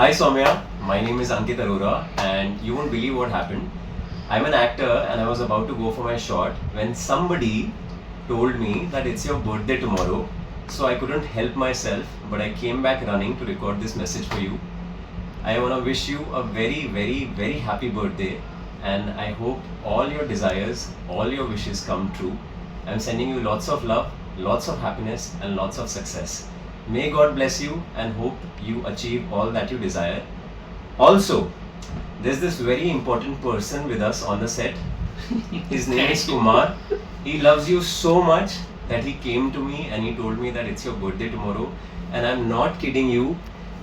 Hi Soumya, my name is Ankit Arora and you won't believe what happened. I'm an actor and I was about to go for my shot when somebody told me that it's your birthday tomorrow. So I couldn't help myself but I came back running to record this message for you. I want to wish you a very, very, very happy birthday and I hope all your desires, all your wishes come true. I'm sending you lots of love, lots of happiness, and lots of success. May God bless you and hope you achieve all that you desire. Also, there's this very important person with us on the set. His name is Kumar. He loves you so much that he came to me and he told me that it's your birthday tomorrow. And I'm not kidding you,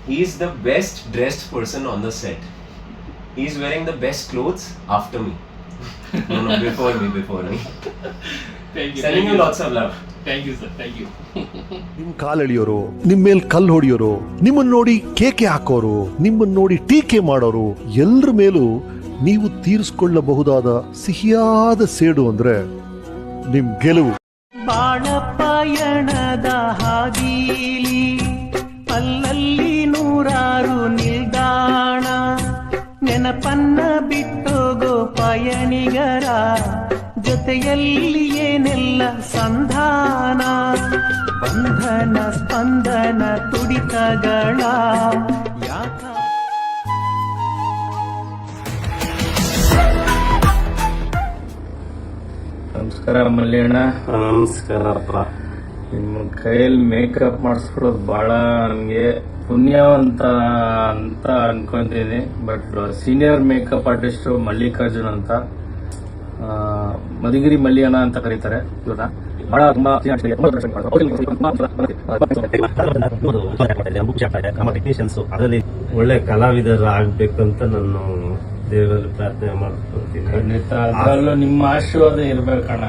he's the best dressed person on the set. He's wearing the best clothes after me. no, no, before me, before me. thank you. Sending thank you, you lots of love. Thank you, sir. Thank you. ನಿಮ್ ಕಾಲೆಳೆಯೋರು, ನಿಮ್ ಮೇಲ್ ಕಲ್ಲು ಹೊಡೆಯೋರು ನಿಮ್ಮನ್ನ ನೋಡಿ ಕೇಕೆ ಹಾಕೋರು ನಿಮ್ಮನ್ನ ನೋಡಿ ಟೀಕೆ ಮಾಡೋರು, ಎಲ್ರ ಮೇಲೂ ನೀವು ತೀರಿಸಿಕೊಳ್ಳಬಹುದಾದ ಸಿಹಿಯಾದ ಸೇಡು ಅಂದ್ರೆ ನಿಮ್ ಗೆಲುವು. ಬಾಳ ಹಾಗೀಲಿ ಅಲ್ಲಲ್ಲಿ ನೂರಾರು ನಿಲ್ದಾಣ, ನೆನಪನ್ನ ಬಿಟ್ಟೋಗೋ ಪಯಣಿಗರ ಜೊತೆಯಲ್ಲಿ ಏನೆಲ್ಲ ಸಂಧಾನ? ಬಂಧನ ಸ್ಪಂದನ ತುಡಿತಗಳ ಯಾಕ ನಮಸ್ಕಾರ ಮಲ್ಯಣ್ಣ ನಮಸ್ಕಾರಪ್ಪ ನಿಮ್ಮ ಕೈಯಲ್ಲಿ ಮೇಕಪ್ ಮಾಡಿಸ್ಕೊಳ್ಳೋದು ಭಾಳ ನನಗೆ ಪುಣ್ಯವಂತ ಅಂತ ಅನ್ಕೊಂತೀನಿ but senior makeup artist Mallikarjun ಅಂತ ಮಧುಗಿರಿ ಮಲ್ಲಿಯಣ್ಣ ಅಂತ ಕರೀತಾರೆ ಇವನ್ನ ಬಹಳ ತುಂಬಾ ಅದರಲ್ಲಿ ಒಳ್ಳೆ ಕಲಾವಿದರು ಆಗ್ಬೇಕು ಅಂತ ನಾನು ದೇವರಲ್ಲಿ ಪ್ರಾರ್ಥನೆ ಮಾಡ್ಕೊಳ್ತೀನಿ ನಿಮ್ಮ ಆಶೀರ್ವಾದ ಇರ್ಬೇಕಣ್ಣ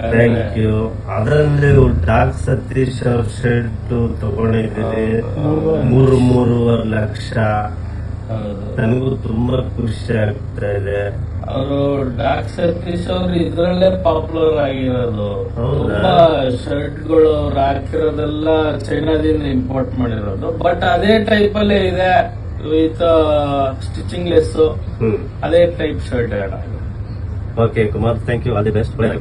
ಥ್ಯಾಂಕ್ ಯು ಅದರಲ್ಲಿ ಡಾಕ್ ಸತೀಶ್ ಅವ್ರ ಶರ್ಟ್ ತಗೊಂಡಿದ್ದೀನಿ ಮೂರು ಮೂರುವರೆ ಲಕ್ಷ. ನನಗೂ ತುಂಬಾ ಖುಷಿ ಆಗ್ತಾ ಇದೆ. ಅವರು ಡಾಕ್ ಸತೀಶ್ ಅವರು ಇದ್ರಲ್ಲೇ ಪಾಪ್ಯುಲರ್ ಆಗಿರೋದು? ತುಂಬಾ ಶರ್ಟ್ಗಳು ಅವ್ರು ಹಾಕಿರೋದೆಲ್ಲ ಚೈನಾದಿಂದ ಇಂಪೋರ್ಟ್ ಮಾಡಿರೋದು. ಬಟ್ ಅದೇ ಟೈಪ್ ಅಲ್ಲೇ ಇದೆ ವಿತ್ ಸ್ಟಿಚಿಂಗ್ ಲೆಸ್ ಅದೇ type shirt okay Kumar thank you all the best ابويا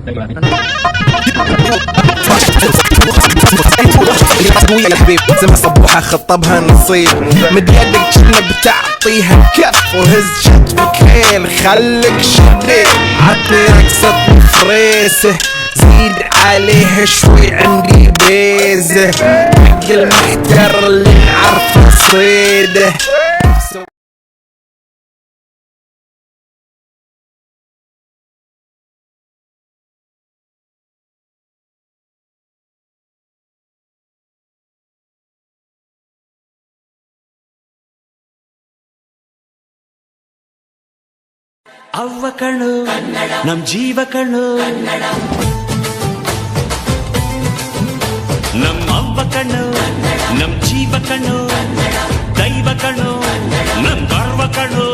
الحبيب زي ما خطبها نصيب مد يدك جنة بتعطيها كف وهز شتفك كيل خلك شديد عطني رقصة فريسة زيد عليها شوي عندي بيزه حق المحتر اللي نعرفه صيده ಅವ್ವ ಕಣು ನಮ್ ಜೀವ ಕಣು ನಮ್ ಅವ್ವ ಕಣ್ಣು, ನಮ್ ಜೀವ ಕಣ್ಣು. ದೈವ ಕಣ್ಣು, ನಮ್ ಗರ್ವ ಕಣ್ಣು.